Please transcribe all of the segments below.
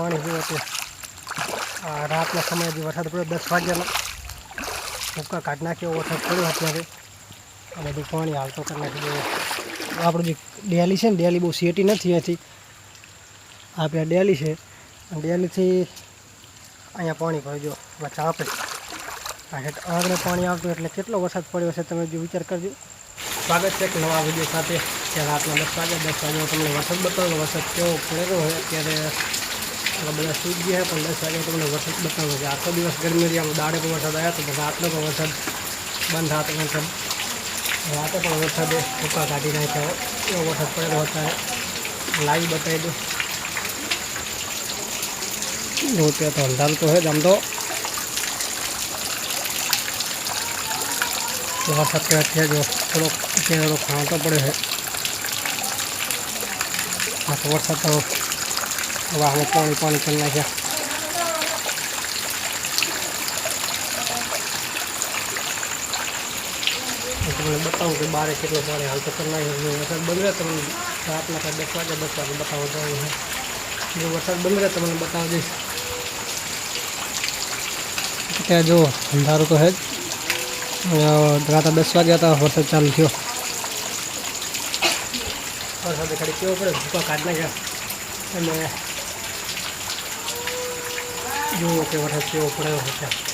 પાણી જેવું હતું રાતના સમયે જે વરસાદ પડ્યો, દસ વાગ્યાનો. ભૂક્કા કાઢી નાખ્યો, વરસાદ પડ્યો અત્યારે. આ બધું પાણી હાલતો કરી નાખ્યું આપણું જે ડેલી છે ને, ડેલી બહુ સેટી નથી અહીંથી આપણે ડેલી છે. ડેલીથી અહીંયા પાણી ભરી જો વચ્ચે આપે આગળ પાણી આવતું એટલે કેટલો વરસાદ પડ્યો છે તમે જો વિચાર કરજો. સ્વાગત છે એક નવા વીડિયો સાથે. કે રાતના દસ વાગે દસ વાગે તમને વરસાદ બતાવ્યો વરસાદ કેવો પડેલો હોય, અત્યારે આપણે બધા સૂઈ ગયા પણ દસ વાગે તમને વરસાદ બતાવ્યો છે. આખો દિવસ ગરમી રહી આમ દાડે પણ વરસાદ આવ્યો તો રાતનો પણ વરસાદ બંધ હતો વરસાદ. રાતે પણ વરસાદે ભૂકા કાઢી નાખ્યા એવો વરસાદ પડેલો અત્યારે લાઈવ બતાવી દઉં. જો ત્યાં તો અંધારું તો હોય જ આમ તો. તો વરસાદ ત્યાં છે જો. થોડોક અત્યારે થોડો ખાંટો પડ્યો છે. આ તો વરસાદ તો વાહમાં પાણી પાણી કરી નાખ્યા. તમને બતાવું કે બારે કેટલો પાણી હાલતો કરી નાખ્યો. વરસાદ બંધ તમને રાતના કાંઈ દસ વાગે દસ વાગે બતાવો જવાનું છે. જો વરસાદ બંધ તમને બતાવી દઈશ. ત્યાં જો અંધારું તો હે જ. રાતા દસ વાગ્યા હતા, વરસાદ ચાલુ થયો. વરસાદ ખાલી કેવો પડે, ભૂકા કાઢ નાખ્યા. અને જુઓ કે વરસાદ કેવો પડ્યો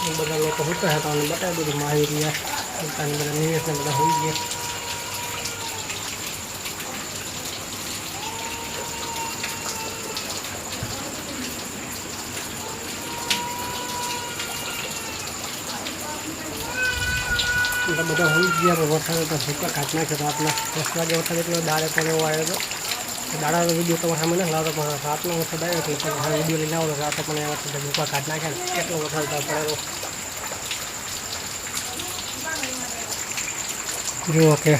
છે બધા લોકો હોતા હતા અને બતાવી બધું માહિતી પોતાની બધા નિવેશને બધા હોઈ ગયા એટલે બધા હોઈ ગયા પણ વરસાદ તો ભૂકા કાઢ નાખ્યો રાતના દસ વાગે વરસાદ એટલો દાડે પણ એવો આવ્યો હતો દાડાનો વીડિયો તમારે સામે નથી લાવતો પણ રાતનો વરસાદ આવ્યો એટલે તમે હવે વીડિયો લઈને આવો રાતે પણ એ વરસાદ ભૂકા કાઢ નાખ્યા ને કેટલો વરસાદ તો પડેલો જુઓ કે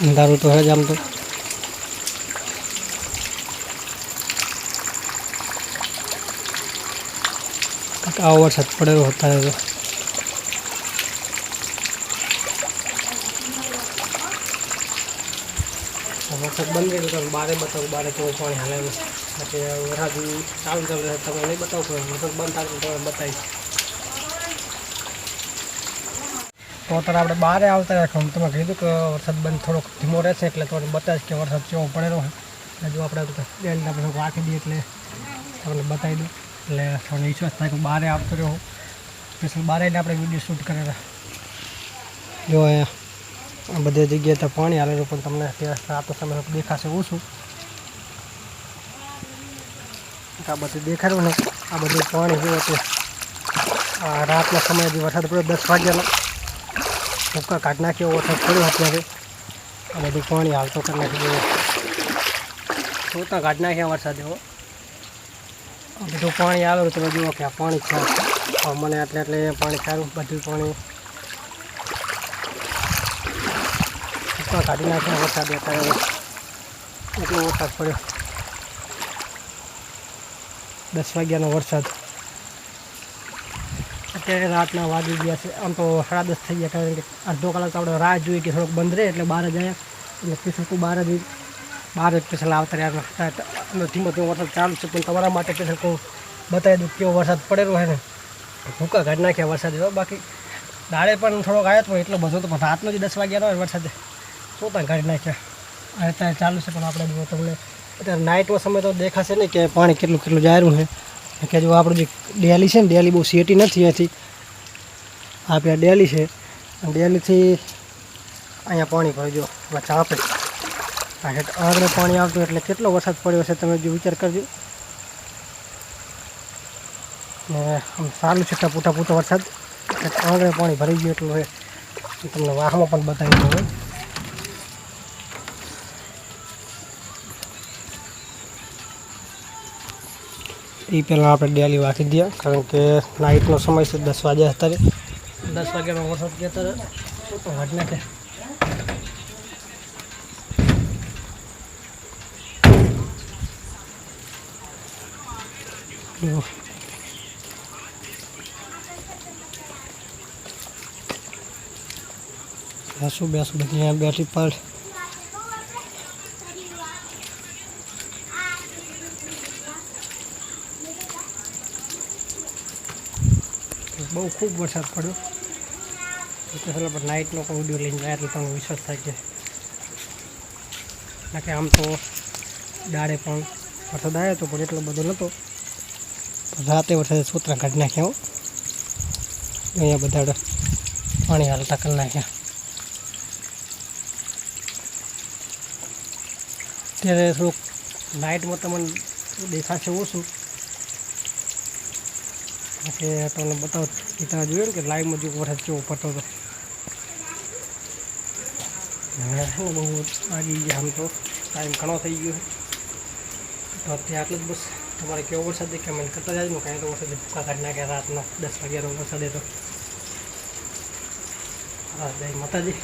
અંધારું તો હે જ આમ તો કંઈક આવો વરસાદ પડેલો અત્યારે વરસાદ બંધ કર્યો તો બારે બતાવો, બારે કેવું પાણી હાલે છે. વરસાદ ચાલુ ચાલુ રહે, તમે નહીં બતાવો પણ બંધ થાય તો તમે બતાવી તો અત્યારે આપણે બહારે આવતા રાખો હું તમે કીધું કે વરસાદ બંધ થોડોક ધીમો રહેશે એટલે તમને બતાવીશ કે વરસાદ કેવો પડેલો છે. જો આપણે ડેલી આપણે રાખી દઈએ એટલે તમને બતાવી દઉં. એટલે તમને વિશ્વાસ થાય કે બહારે આવતો રહ્યો સ્પેશિયલ બારે આપણે વીડિયો શૂટ કરેલા. જો અહીંયા બધી જગ્યાએ તો પાણી આવેલું પણ તમને રાતનો સમય દેખાશે ઓછું. આ બધું દેખાડ્યું ને આ બધું પાણી જેવું હતું આ રાતના સમયે જે વરસાદ પડ્યો, દસ વાગ્યાનો, ભૂકા કાઢ નાખ્યો, વરસાદ પડ્યો અત્યારે. આ બધું પાણી હાલતો કરી નાખ્યું જોતા કાઢ નાખ્યા વરસાદ એવો બધું પાણી આવેલું તમે જુઓ કે આ પાણી છે. મને એટલે એટલે પાણી સારું, બધું પાણી ભૂકા કાઢી નાખ્યા વરસાદ અત્યારે એટલો વરસાદ પડ્યો. દસ વાગ્યાનો વરસાદ. અત્યારે રાતના વાગી ગયા છે. આમ તો સાડા દસ થઈ ગયા કારણ કે અડધો કલાક આપણે રાહ જોઈએ કે થોડોક બંધ રહે એટલે બહાર જ આવ્યા એટલે સ્પેશલ બહાર જ બહાર જ સ્પેશલ આવતા રહ્યા ધીમો ધીમો વરસાદ ચાલુ છે, પણ તમારા માટે સ્પેશલ કહું બતાવી દઉં કેવો વરસાદ પડેલો હોય ને. ભૂકા કાઢી નાખ્યા વરસાદ બાકી દાડે પણ થોડોક આવ્યો હતો એટલો બધો તો રાતનો જે દસ વાગ્યાનો હોય વરસાદ સોતા કાઢી નાખ્યા આ અત્યારે ચાલુ છે, પણ આપણે તમને અત્યારે નાઇટનો સમય તો દેખાશે નહીં કે પાણી કેટલું કેટલું જાયરું છે. કે જો આપણું જે ડેલી છે ને, ડેલી બહુ સેટી નથી અહીંથી આ પેલા ડેલી છે. ડેલીથી અહીંયા પાણી ભરી દો. હવે ચાપે. આ આગળ પાણી આવતું એટલે કેટલો વરસાદ પડ્યો છે તમે જો વિચાર કરજો. ને આમ સારું છે પૂટા પૂટો વરસાદ. આગળ પાણી ભરી ગયું એટલું હોય તમને વાહમાં પણ બતાવી દઉં હોય એ પહેલાં આપણે ડેલી વાંચી દઈએ કારણ કે નાઇટનો સમય છે દસ વાગ્યા અત્યારે દસ વાગ્યાનો વરસાદ ગયા અત્યારે શું તો વાટ નાખે જુઓ. બેસું બેસું બધી અહીંયા બેઠી પડ બહુ ખૂબ વરસાદ પડ્યો. એટલે ચાલો પણ નાઇટનો કોઈ વીડિયો લઈને જાય એટલે તમને વિશ્વાસ થાય કે કારણ કે આમ તો દાડે પણ વરસાદ આવ્યો હતો પણ એટલો બધો નહોતો રાતે વરસાદે સોતરા કાઢી નાખ્યા હો. અહીંયા બધા પાણી હાલતા કરી નાખ્યા. અત્યારે થોડુંક નાઇટમાં તમને દેખાશે ઓછું કે તમને બતાવો. કીતા જોયું કે લાઈવમાં જો વરસાદ કેવો પડતો હતો? હવે બહુ લાગી ગયા આમ તો. ટાઈમ ઘણો થઈ ગયો તો અત્યારે આટલું જ બસ. તમારે કેવો વરસાદ દેખાય મને કરતા જાય ને કાંઈ તો વરસાદ ભૂકા કાઢી નાખ્યા રાતના. દસ વાગ્યાનો વરસાદ હતો. હા, જય માતાજી.